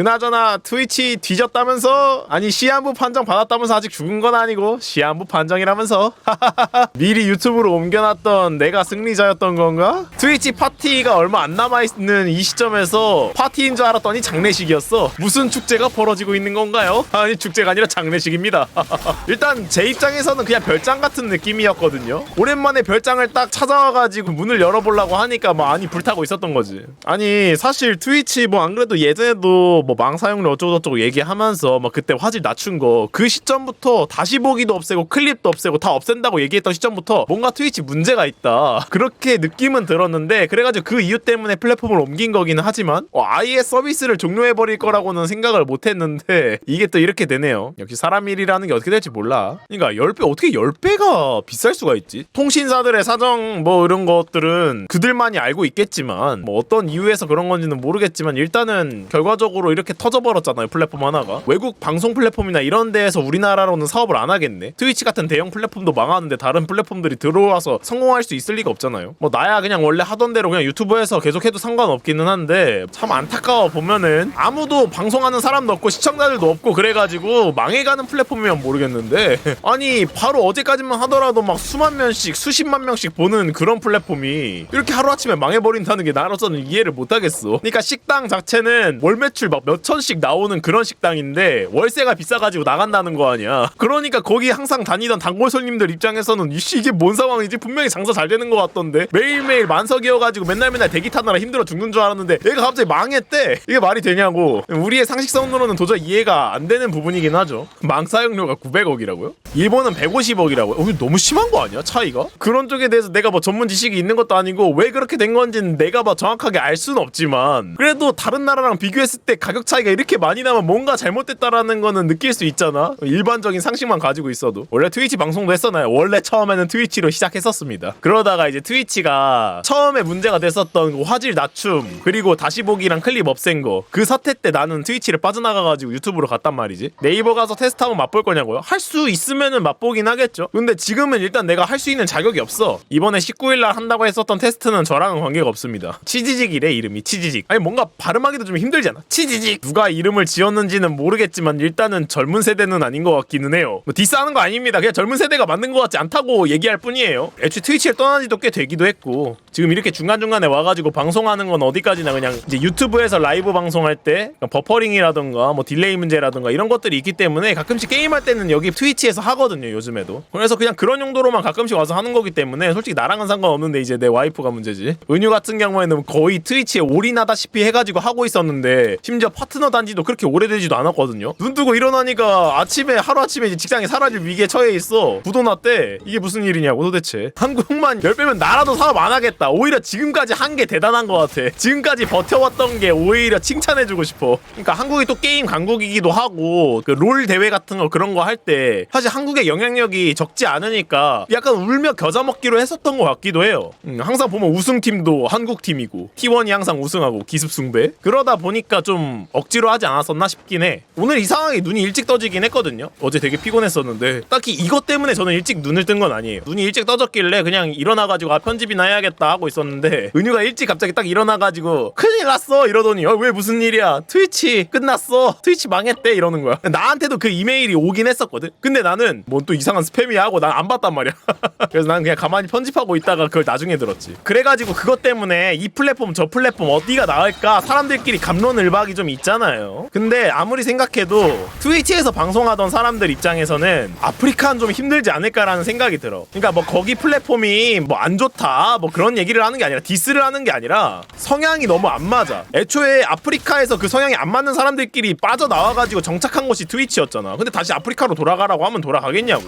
그나저나 트위치 뒤졌다면서? 아니 시한부 판정 받았다면서 아직 죽은 건 아니고 시한부 판정이라면서? 미리 유튜브로 옮겨놨던 내가 승리자였던 건가? 트위치 파티가 얼마 안 남아있는 이 시점에서 파티인 줄 알았더니 장례식이었어 무슨 축제가 벌어지고 있는 건가요? 아니 축제가 아니라 장례식입니다 일단 제 입장에서는 그냥 별장 같은 느낌이었거든요 오랜만에 별장을 딱 찾아와가지고 문을 열어보려고 하니까 막 안이 불타고 있었던 거지 아니 사실 트위치 뭐 안 그래도 예전에도 뭐 망사용료 어쩌고저쩌고 얘기하면서 막 그때 화질 낮춘 거 그 시점부터 다시 보기도 없애고 클립도 없애고 다 없앤다고 얘기했던 시점부터 뭔가 트위치 문제가 있다. 그렇게 느낌은 들었는데 그래가지고 그 이유 때문에 플랫폼을 옮긴 거기는 하지만 어, 아예 서비스를 종료해버릴 거라고는 생각을 못했는데 이게 또 이렇게 되네요. 역시 사람 일이라는 게 어떻게 될지 몰라. 그러니까 10배 어떻게 10배가 비쌀 수가 있지? 통신사들의 사정 뭐 이런 것들은 그들만이 알고 있겠지만 뭐 어떤 이유에서 그런 건지는 모르겠지만 일단은 결과적으로 이렇게 터져버렸잖아요 플랫폼 하나가. 외국 방송 플랫폼이나 이런 데에서 우리나라로는 사업을 안 하겠네. 트위치 같은 대형 플랫폼도 망하는데 다른 플랫폼들이 들어와서 성공할 수 있을 리가 없잖아요. 뭐 나야 그냥 원래 하던 대로 그냥 유튜브에서 계속해도 상관없기는 한데 참 안타까워 보면은. 아무도 방송하는 사람도 없고 시청자들도 없고 그래가지고 망해가는 플랫폼이면 모르겠는데. 아니 바로 어제까지만 하더라도 막 수만 명씩 수십만 명씩 보는 그런 플랫폼이 이렇게 하루아침에 망해버린다는 게 나로서는 이해를 못하겠어. 그러니까 식당 자체는 월 매출 막몇 천씩 나오는 그런 식당인데 월세가 비싸가지고 나간다는 거 아니야 그러니까 거기 항상 다니던 단골 손님들 입장에서는 이씨 이게 뭔 상황이지 분명히 장사 잘 되는 것 같던데 매일매일 만석이어가지고 맨날 맨날 대기 타느라 힘들어 죽는 줄 알았는데 얘가 갑자기 망했대 이게 말이 되냐고 우리의 상식선으로는 도저히 이해가 안 되는 부분이긴 하죠 망사용료가 900억이라고요? 일본은 150억이라고요? 어, 이거 너무 심한 거 아니야 차이가? 그런 쪽에 대해서 내가 뭐 전문 지식이 있는 것도 아니고 왜 그렇게 된 건지는 내가 뭐 정확하게 알 수는 없지만 그래도 다른 나라랑 비교했을 때 가격 차이가 이렇게 많이 나면 뭔가 잘못됐다라는 거는 느낄 수 있잖아. 일반적인 상식만 가지고 있어도. 원래 트위치 방송도 했었나요? 원래 처음에는 트위치로 시작했었습니다. 그러다가 이제 트위치가 처음에 문제가 됐었던 그 화질 낮춤 그리고 다시 보기랑 클립 없앤 거 그 사태 때 나는 트위치를 빠져나가가지고 유튜브로 갔단 말이지. 네이버 가서 테스트 한번 맛볼 거냐고요? 할 수 있으면은 맛보긴 하겠죠. 근데 지금은 일단 내가 할 수 있는 자격이 없어. 이번에 19일 날 한다고 했었던 테스트는 저랑은 관계가 없습니다. 치지직이래 이름이 치지직. 아니 뭔가 발음하기도 좀 힘들잖아. 치지직 누가 이름을 지었는지는 모르겠지만 일단은 젊은 세대는 아닌 것 같기는 해요. 뭐 디스하는 거 아닙니다. 그냥 젊은 세대가 만든 것 같지 않다고 얘기할 뿐이에요. 애초에 트위치를 떠난 지도 꽤 되기도 했고 지금 이렇게 중간중간에 와가지고 방송하는 건 어디까지나 그냥 이제 유튜브에서 라이브 방송할 때 버퍼링이라던가 뭐 딜레이 문제라던가 이런 것들이 있기 때문에 가끔씩 게임할 때는 여기 트위치에서 하거든요 요즘에도. 그래서 그냥 그런 용도로만 가끔씩 와서 하는 거기 때문에 솔직히 나랑은 상관없는데 이제 내 와이프가 문제지. 은유 같은 경우에는 거의 트위치에 올인하다시피 해가지고 하고 있었는데 심지어 파트너 단지도 그렇게 오래되지도 않았거든요. 눈 뜨고 일어나니까 아침에 하루아침에 이제 직장이 사라질 위기에 처해 있어. 부도 났대 이게 무슨 일이냐고 도대체. 한국만 열 빼면 나라도 사업 안 하겠다. 오히려 지금까지 한 게 대단한 것 같아. 지금까지 버텨왔던 게 오히려 칭찬해주고 싶어. 그러니까 한국이 또 게임 강국이기도 하고 그 롤 대회 같은 거 그런 거 할 때 사실 한국의 영향력이 적지 않으니까 약간 울며 겨자 먹기로 했었던 것 같기도 해요. 음, 항상 보면 우승팀도 한국 팀이고 T1이 항상 우승하고 기습승배. 그러다 보니까 좀 억지로 하지 않았었나 싶긴 해. 오늘 이상하게 눈이 일찍 떠지긴 했거든요. 어제 되게 피곤했었는데 딱히 이것 때문에 저는 일찍 눈을 뜬 건 아니에요. 눈이 일찍 떠졌길래 그냥 일어나가지고 아 편집이나 해야겠다 하고 있었는데 은유가 일찍 갑자기 딱 일어나가지고 큰일 났어 이러더니 어, 왜 무슨 일이야? 트위치 끝났어. 트위치 망했대 이러는 거야. 나한테도 그 이메일이 오긴 했었거든. 근데 나는 뭔 또 이상한 스팸이야 하고 난 안 봤단 말이야. 그래서 난 그냥 가만히 편집하고 있다가 그걸 나중에 들었지. 그래가지고 그것 때문에 이 플랫폼 저 플랫폼 어디가 나을까? 사람들끼리 감론을박이 좀 있잖아요. 근데 아무리 생각해도 트위치에서 방송하던 사람들 입장에서는 아프리카는 좀 힘들지 않을까라는 생각이 들어. 그러니까 뭐 거기 플랫폼이 뭐 안 좋다 뭐 그런 얘기를 하는 게 아니라 디스를 하는 게 아니라 성향이 너무 안 맞아. 애초에 아프리카에서 그 성향이 안 맞는 사람들끼리 빠져나와가지고 정착한 곳이 트위치였잖아. 근데 다시 아프리카로 돌아가라고 하면 돌아가겠냐고.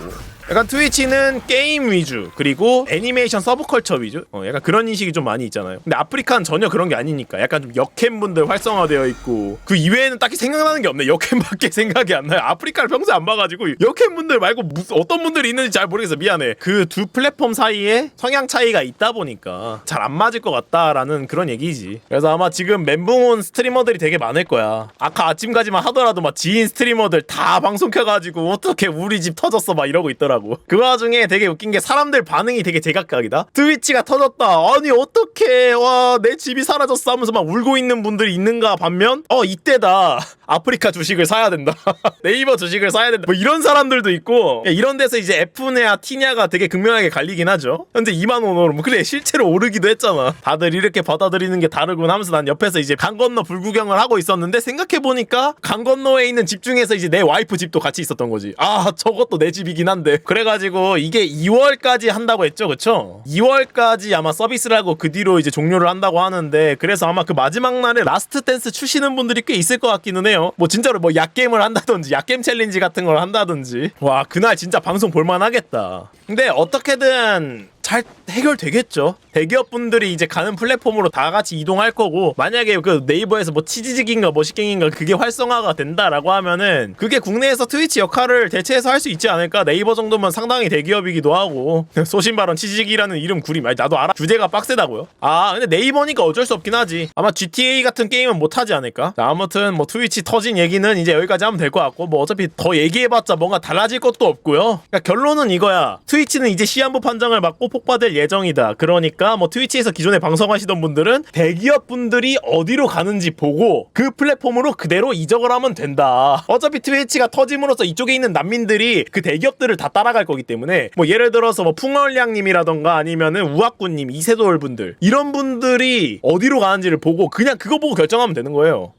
약간 트위치는 게임 위주 그리고 애니메이션 서브컬처 위주? 어, 약간 그런 인식이 좀 많이 있잖아요. 근데 아프리카는 전혀 그런 게 아니니까 약간 좀 역캠 분들 활성화되어 있고 그 이외에는 딱히 생각나는 게 없네. 역캠밖에 생각이 안 나요. 아프리카를 평소에 안 봐가지고 역캠 분들 말고 무슨 어떤 분들이 있는지 잘 모르겠어 미안해. 그 두 플랫폼 사이에 성향 차이가 있다 보니까 잘 안 맞을 것 같다라는 그런 얘기지. 그래서 아마 지금 멘붕 온 스트리머들이 되게 많을 거야. 아까 아침까지만 하더라도 막 지인 스트리머들 다 방송 켜가지고 어떻게 우리 집 터졌어? 막 이러고 있더라고. 그 와중에 되게 웃긴 게 사람들 반응이 되게 제각각이다. 트위치가 터졌다. 아니 어떻게 와 내 집이 사라졌어 하면서 막 울고 있는 분들이 있는가 반면 어 이때다. 아프리카 주식을 사야 된다. 네이버 주식을 사야 된다. 뭐 이런 사람들도 있고 이런 데서 이제 F냐 T냐가 되게 극명하게 갈리긴 하죠. 현재 2만 원으로 뭐 그래 실제로 오르기도 했잖아. 다들 이렇게 받아들이는 게 다르군 하면서 난 옆에서 이제 강 건너 불구경을 하고 있었는데 생각해 보니까 강 건너에 있는 집 중에서 이제 내 와이프 집도 같이 있었던 거지. 아 저것도 내 집이긴 한데. 그래가지고 이게 2월까지 한다고 했죠, 그쵸? 2월까지 아마 서비스를 하고 그 뒤로 이제 종료를 한다고 하는데 그래서 아마 그 마지막 날에 라스트 댄스 추시는 분 들이 꽤 있을 것 같기는 해요. 뭐 진짜로 뭐 약게임을 한다든지 약게임 챌린지 같은 걸 한다든지. 와 그날 진짜 방송 볼만하겠다. 근데 어떻게든 잘 해결되겠죠. 대기업 분들이 이제 가는 플랫폼으로 다 같이 이동할 거고 만약에 그 네이버에서 뭐 치지직인가 뭐 시갱인가 그게 활성화가 된다라고 하면은 그게 국내에서 트위치 역할을 대체해서 할 수 있지 않을까? 네이버 정도면 상당히 대기업이기도 하고 소신발언 치지직이라는 이름 구림 아니 나도 알아 주제가 빡세다고요? 아 근데 네이버니까 어쩔 수 없긴 하지 아마 GTA 같은 게임은 못 하지 않을까? 자, 아무튼 뭐 트위치 터진 얘기는 이제 여기까지 하면 될 것 같고 뭐 어차피 더 얘기해봤자 뭔가 달라질 것도 없고요. 그러니까 결론은 이거야. 트위치는 이제 시한부 판정을 받고 폭파될 예정이다. 그러니까 뭐 트위치에서 기존에 방송하시던 분들은 대기업 분들이 어디로 가는지 보고 그 플랫폼으로 그대로 이적을 하면 된다. 어차피 트위치가 터짐으로써 이쪽에 있는 난민들이 그 대기업들을 다 따라갈 거기 때문에 뭐 예를 들어서 뭐 풍월량님이라던가 아니면은 우악구님, 이세돌 분들 이런 분들이 어디로 가는지를 보고 그냥 그거 보고 결정하면 되는 거예요.